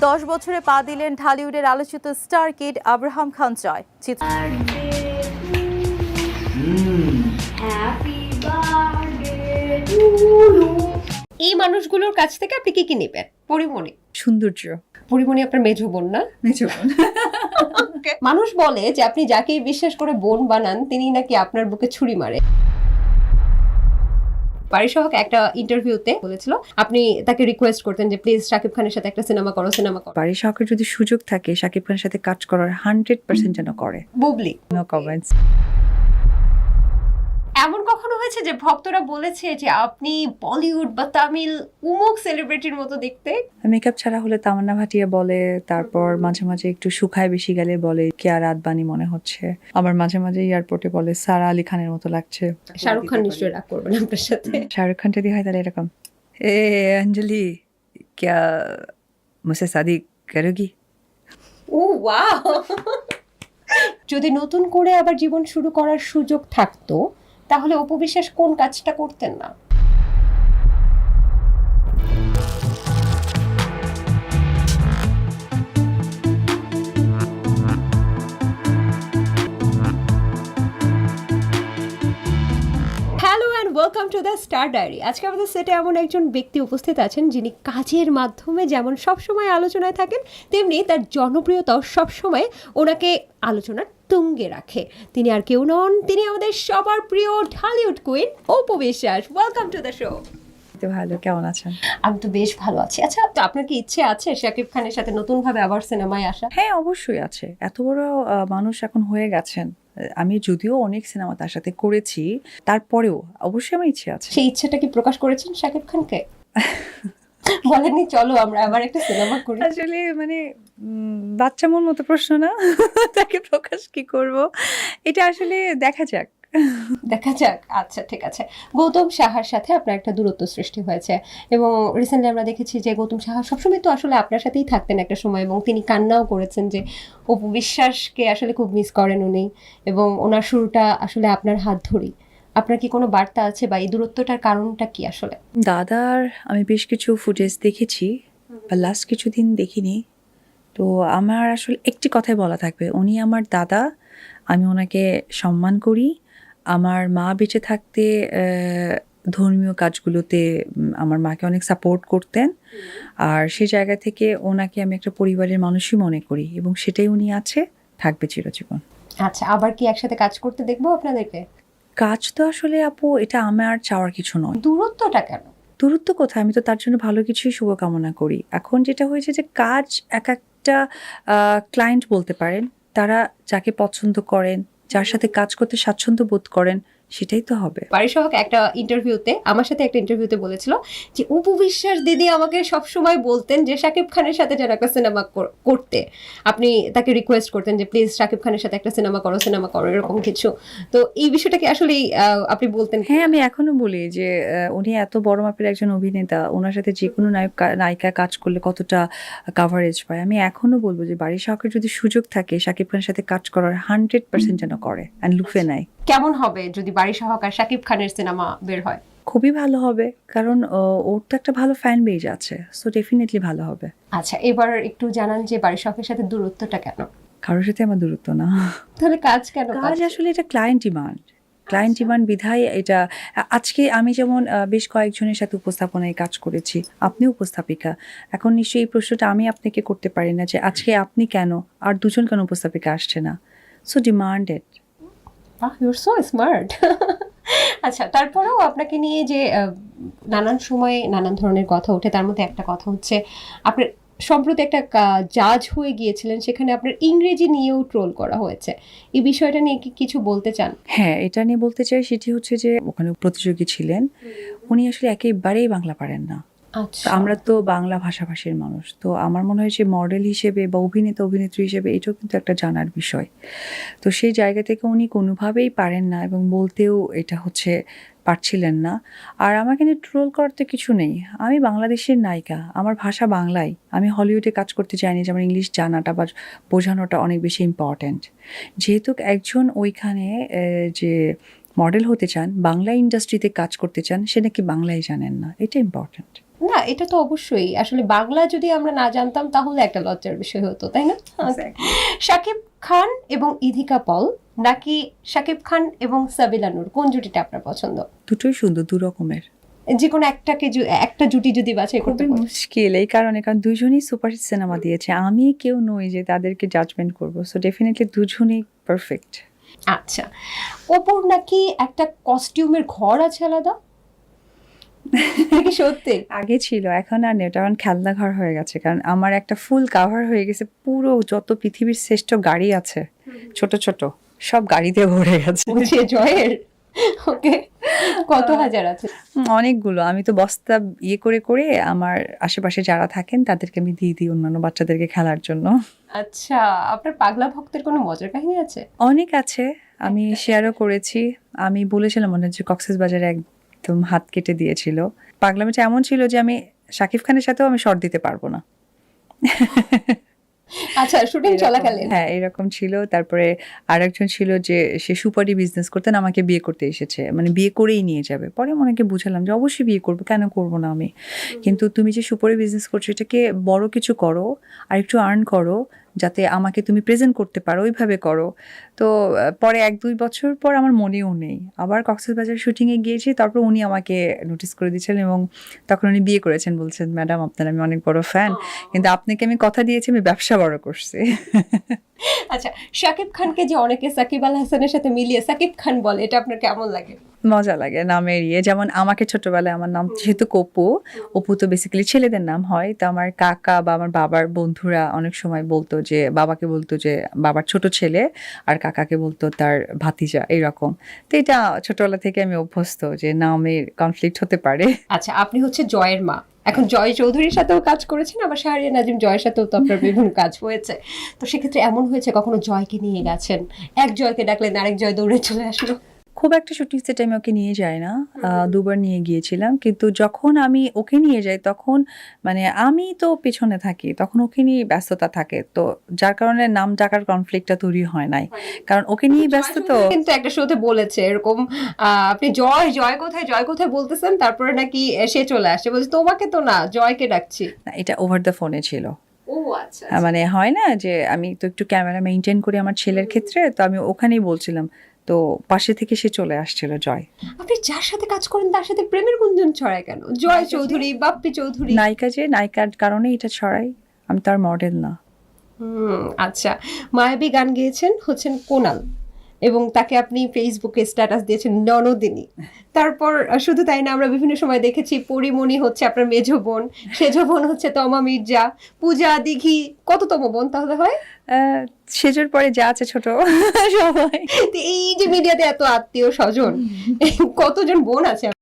দশ বছরে পা দিলেন ঢালিউডের আলোচিত স্টার কিড আব্রাহাম খান জয়। চিত্র. এই মানুষগুলোর কাছ থেকে আপনি কি কি নেবেন? পরিমণি। সৌন্দর্য। পরিমণি আপনার মেজো বোন না? মেজো মানুষ বলে যে আপনি যাকে বিশ্বাস করে বোন বানান তিনি নাকি আপনার বুকে ছুরি মারে। পারিসহক একটা ইন্টারভিউতে বলেছিল। আপনি তাকে রিকোয়েস্ট করতেন যে প্লিজ শাকিব খানের সাথে একটা সিনেমা করো সিনেমা করো। বাড়ির সহকার যদি সুযোগ থাকে শাকিব খানের সাথে কাজ করার হান্ড্রেড পার্সেন্ট যেন করে। বুবলি। নো কমেন্টস এমন কখনো হয়েছে যে ভক্তরা বলেছে যে আপনি বলিউড বা তামিল উমুক সেলিব্রিটির মতো দেখতে? মেকআপ ছাড়া হলে তামান্না ভাটিয়া বলে তারপর মাঝে মাঝে একটু শুকায় বেশি গেলে বলে কেয়ার আদবানি মনে হচ্ছে। আবার মাঝে মাঝে এয়ারপোর্টে বলে সারা আলী খানের মতো লাগছে। শাহরুখ খান নিশ্চয়ই রাগ করবেন আপনার সাথে। শাহরুখ খান যদি হয় তাহলে এরকম এ অঞ্জলি ক্যা মুসে সাদি করোগি? ও ওয়াও! যদি নতুন করে আবার জীবন শুরু করার সুযোগ থাকতো তাহলে অপবিশ্বাস কোন কাজটা করতেন না? Welcome to the star diary আজকে আমাদের সেটে এমন একজন ব্যক্তি উপস্থিত আছেন যিনি কাজের মাধ্যমে যেমন সবসময় আলোচনায় থাকেন, তেমনি তার জনপ্রিয়তাও সবসময় ওনাকে আলোচনার তুঙ্গে রাখে। তিনি আর কেউ নন তিনি আমাদের সবার প্রিয় Dhallywood queen Apu Biswas. Welcome to the show ভালো কেমন আছেন? আমি তো বেশ ভালো আছি। আচ্ছা তো আপনার কি ইচ্ছে আছে শাকিব খানের সাথে নতুনভাবে আবার সিনেমায় আসা? হ্যাঁ অবশ্যই আছে। এত বড় মানুষ এখন হয়ে গেছেন। আমি যদিও অনেক সিনেমা তার সাথে করেছি তারপরেও অবশ্যই আমার ইচ্ছে আছে। সেই ইচ্ছাটা কি প্রকাশ করেছেন শাকিব খানকে? বলেননি চলো আমরা আবার একটা সিনেমা করি। আসলে মানে বাচ্চা মন মতো প্রশ্ন না? তাকে প্রকাশ কি করব? এটা আসলে দেখা যাক। দেখা যাক আচ্ছা ঠিক আছে। গৌতম সাহার সাথে আপনার একটা দূরত্ব সৃষ্টি হয়েছে এবং রিসেন্টলি আমরা দেখেছি যে গৌতম সাহা সবসময় তো আসলে আপনার সাথেই থাকতেন একটা সময় এবং তিনি কান্নাও করেছেন যে অপু বিশ্বাসকে আসলে খুব মিস করেন উনি এবং ওনার শুরুটা আসলে আপনার হাত ধরি আপনার কি কোনো বার্তা আছে বা এই দূরত্বটার কারণটা কি আসলে? দাদার আমি বেশ কিছু ফুটেজ দেখেছি বা লাস্ট কিছুদিন দেখিনি। তো আমার আসলে একটি কথাই বলা থাকবে উনি আমার দাদা আমি ওনাকে সম্মান করি। আমার মা বেঁচে থাকতে ধর্মীয় কাজগুলোতে আমার মাকে অনেক সাপোর্ট করতেন। আর সে জায়গা থেকে ওনাকে আমি একটা পরিবারের মানুষই মনে করি এবং সেটাই উনি আছে থাকবে চিরজীবন। আচ্ছা আবার কি একসাথে কাজ করতে দেখব আপনাদেরকে? কাজ তো আসলে আপু এটা আমার চাওয়ার কিছু নয়। দূরত্বটা কেন? দূরত্ব কোথায়? আমি তো তার জন্য ভালো কিছুই শুভকামনা করি। এখন যেটা হয়েছে যে কাজ এক একটা ক্লায়েন্ট বলতে পারেন তারা যাকে পছন্দ করেন যার সাথে কাজ করতে স্বাচ্ছন্দ্য বোধ করেন সেটাই তো হবে। পারিসহক একটা ইন্টারভিউতে আমার সাথে একটা ইন্টারভিউতে বলেছিল যে অপু বিশ্বাস দিদি আমাকে সবসময় বলতেন যে শাকিব খানের সাথে যেন একটা সিনেমা করতে। আপনি তাকে রিকোয়েস্ট করতেন যে প্লিজ শাকিব খানের সাথে একটা সিনেমা করো সিনেমা করো এরকম কিছু। তো এই বিষয়টা কি আসলে আপনি বলতেন? হ্যাঁ আমি এখনও বলি যে উনি এত বড় মাপের একজন অভিনেতা ওনার সাথে যে কোনো নায়ক নায়িকা কাজ করলে কতটা কাভারেজ পায়? আমি এখনও বলব যে বাড়ির সহকারে যদি সুযোগ থাকে শাকিব খানের সাথে কাজ করার হান্ড্রেড পার্সেন্ট যেন করে অ্যান্ড লুফে নেয়। কেমন হবে যদি বাড়ি সহকার শাকিব খানের সিনেমা বের হয়? খুবই ভালো হবে কারণ ওর তো একটা ভালো ফ্যান বেজ আছে সো ডেফিনেটলি ভালো হবে। আচ্ছা এবার একটু জানান যে বাড়ি সহকের সাথে দূরত্বটা কেন? কারোর সাথে আমার দূরত্ব না। তাহলে কাজ কেন? কাজ আসলে এটা ক্লায়েন্ট ডিমান্ড ক্লায়েন্ট ডিমান্ড বিধায় এটা আজকে আমি যেমন বেশ কয়েকজনের সাথে উপস্থাপনায় কাজ করেছি আপনি উপস্থাপিকা। এখন নিশ্চয়ই এই প্রশ্নটা আমি আপনাকে করতে পারি না যে আজকে আপনি কেন আর দুজন কেন উপস্থাপিকা আসছে না। So demanded your so smart আচ্ছা তারপরেও আপনাকে নিয়ে যে নানান সময়ে নানান ধরনের কথা ওঠে তার মধ্যে একটা কথা হচ্ছে আপনার সম্প্রতি একটা জাজ হয়ে গিয়েছিলেন সেখানে আপনার ইংরেজি নিয়েও ট্রোল করা হয়েছে। এই বিষয়টা নিয়ে কি কিছু বলতে চান? হ্যাঁ এটা নিয়ে বলতে চাই সেটি হচ্ছে যে ওখানে প্রতিযোগী ছিলেন। উনি আসলে একেবারেই বাংলা পারেন না। আমরা তো বাংলা ভাষাভাষীর মানুষ, তো আমার মনে হয় যে মডেল হিসেবে বা অভিনেতা, অভিনেত্রী হিসেবে এটাও কিন্তু একটা জানার বিষয়। তো সেই জায়গা থেকে উনি কোনোভাবেই পারেন না এবং বলতেও এটা হচ্ছে পারছিলেন না। আর আমাকে নিয়ে ট্রোল করার তো কিছু নেই। আমি বাংলাদেশের নায়িকা, আমার ভাষা বাংলাই আমি হলিউডে কাজ করতে চাইনি যে আমার ইংলিশ জানাটা বা বোঝানোটা অনেক বেশি ইম্পর্ট্যান্ট যেহেতু একজন ওইখানে যে মডেল হতে চান বাংলা ইন্ডাস্ট্রিতে কাজ করতে চান সে নাকি বাংলাই জানেন না। এটা ইম্পর্ট্যান্ট না এটা তো অবশ্যই। আসলে বাংলা যদি আমরা না জানতাম তাহলে একটা লজ্জার বিষয় হতো তাই না? শাকিব খান এবং ইধিকা পল নাকি শাকিব খান এবং সাবিলা নূর? কোন জুটিটা আপনার পছন্দ? দুটোই সুন্দর দু রকমের। যে কোনো একটাকে একটা জুটি যদি বাছাই করতে মুশকিল এই কারণে কারণ দুজনেই সুপার সিনেমা দিয়েছে। আমি কেউ নই যে তাদেরকে জাজমেন্ট করব। সো ডেফিনেটলি দুজনেই পারফেক্ট আচ্ছা। ওপর নাকি একটা কস্টিউমের ঘর আছে আলাদা? সত্যি? আগে ছিল এখন আর নেই। কারণ খেলনা ঘর হয়ে গেছে কারণ আমার একটা ফুল কাভার হয়ে গেছে পুরো যত পৃথিবীর শ্রেষ্ঠ গাড়ি আছে ছোট ছোট সব গাড়িতে ভরে গেছে। জয়ের? ওকে। কত হাজার আছে? অনেকগুলো। আমি তো বস্তা ইয়ে করে করে আমার আশেপাশে যারা থাকেন তাদেরকে আমি দিয়ে দিই অন্যান্য বাচ্চাদেরকে খেলার জন্য। আচ্ছা আপনার পাগলা ভক্তের কোনো মজার কাহিনী আছে? অনেক আছে। আমি শেয়ারও করেছি। আমি বলেছিলাম মনে হচ্ছে কক্সেস বাজারে একদম হাত কেটে দিয়েছিল। পাগলামিটা এমন ছিল যে আমি শাকিব খানের সাথেও আমি শর্ট দিতে পারব না। আচ্ছা শুটিং চলাকালীন। হ্যাঁ এরকম ছিল। তারপরে আরেকজন ছিল যে সে সুপারি বিজনেস করতেন আমাকে বিয়ে করতে এসেছে। মানে বিয়ে করেই নিয়ে যাবে। পরে মনেকে বুঝালাম যে অবশ্যই বিয়ে করব কেন করব না আমি? কিন্তু তুমি যে সুপারি বিজনেস করছ এটাকে বড় কিছু করো আর একটু আর্ন করো যাতে আমাকে তুমি প্রেজেন্ট করতে পারো ওইভাবে করো। তো পরে এক দুই বছর পর আমার মনেও নেই। আবার কক্সবাজার শুটিংয়ে গিয়েছি তারপর উনি আমাকে নোটিস করে দিয়েছিলেন এবং তখন উনি বিয়ে করেছেন বলছেন ম্যাডাম আপনার আমি অনেক বড় ফ্যান কিন্তু আপনাকে আমি কথা দিয়েছি আমি ব্যবসা বড় করছি। আচ্ছা শাকিব খানকে যে অনেকে সাকিব আল হাসানের সাথে মিলিয়ে সাকিব খান বলে এটা আপনার কেমন লাগে? মজা লাগে নামের ইয়ে যেমন আমাকে ছোটবেলায় আমার নাম যেহেতু কপু অপু তো বেসিক্যালি ছেলেদের নাম হয় তো আমার কাকা বা আমার বাবার বন্ধুরা অনেক সময় বলতো যে বাবাকে বলতো যে বাবার ছোট ছেলে আর কাকাকে বলতো তার ভাতিজা এইরকম। তো এটা ছোটবেলা থেকে আমি অভ্যস্ত যে নামের কনফ্লিক্ট হতে পারে। আচ্ছা আপনি হচ্ছে জয়ের মা। এখন জয় চৌধুরীর সাথেও কাজ করেছেন আবার শাহরিয়া নাজিম জয়ের সাথেও তো আপনার বিভিন্ন কাজ হয়েছে। তো সেক্ষেত্রে এমন হয়েছে কখনো জয়কে নিয়ে গেছেন? এক জয়কে ডাকলেন আরেক জয় দৌড়ে চলে আসলো। খুব একটা শুটিং সেটে আমি ওকে নিয়ে যাই না। দুবার নিয়ে গিয়েছিলাম। কিন্তু যখন আমি ওকে নিয়ে যাই তখন মানে আমি তো পেছনে থাকি তখন ওকে নিয়ে ব্যস্ততা থাকে। তো যার কারণে নাম ডাকার কনফ্লিক্টটা তৈরি হয় নাই। কারণ ওকে নিয়ে ব্যস্ত তো কিন্তু একটা শোতে বলেছে এরকম আপনি জয় জয় কোথায় জয় কোথায় বলতেছেন? তারপরে নাকি সে চলে আসছে বলছে তোমাকে তো না জয়কে ডাকছি। না, এটা ওভার দ্য ফোনে ছিল। আচ্ছা আহ, মানে হয় না যে আমি তো একটু ক্যামেরা মেনটেন করি আমার ছেলের ক্ষেত্রে তো আমি ওখানেই বলছিলাম তো পাশে থেকে সে চলে আসছিল জয়। আপনি যার সাথে কাজ করেন তার সাথে প্রেমের গুঞ্জন ছড়ায় কেন? জয় চৌধুরী বাপ্পি চৌধুরী। নায়িকা যে নায়িকার কারণে এটা ছড়াই আমি তার মডেল না। আচ্ছা। মায়াবী গান গেয়েছেন হচ্ছেন কোনাল। এবং তাকে আপনি ফেসবুকে স্ট্যাটাস দিয়েছেন ননদিনী। তারপর শুধু তাই না আমরা বিভিন্ন সময় দেখেছি পরিমণি হচ্ছে আপনার মেজো বোন সেজো বোন হচ্ছে তমা মির্জা পূজা দিঘি কততম বোন তাহলে হয়? আহ, সেজোর পরে যা আছে ছোট সবাই। এই যে মিডিয়াতে এত আত্মীয় স্বজন কতজন বোন আছে?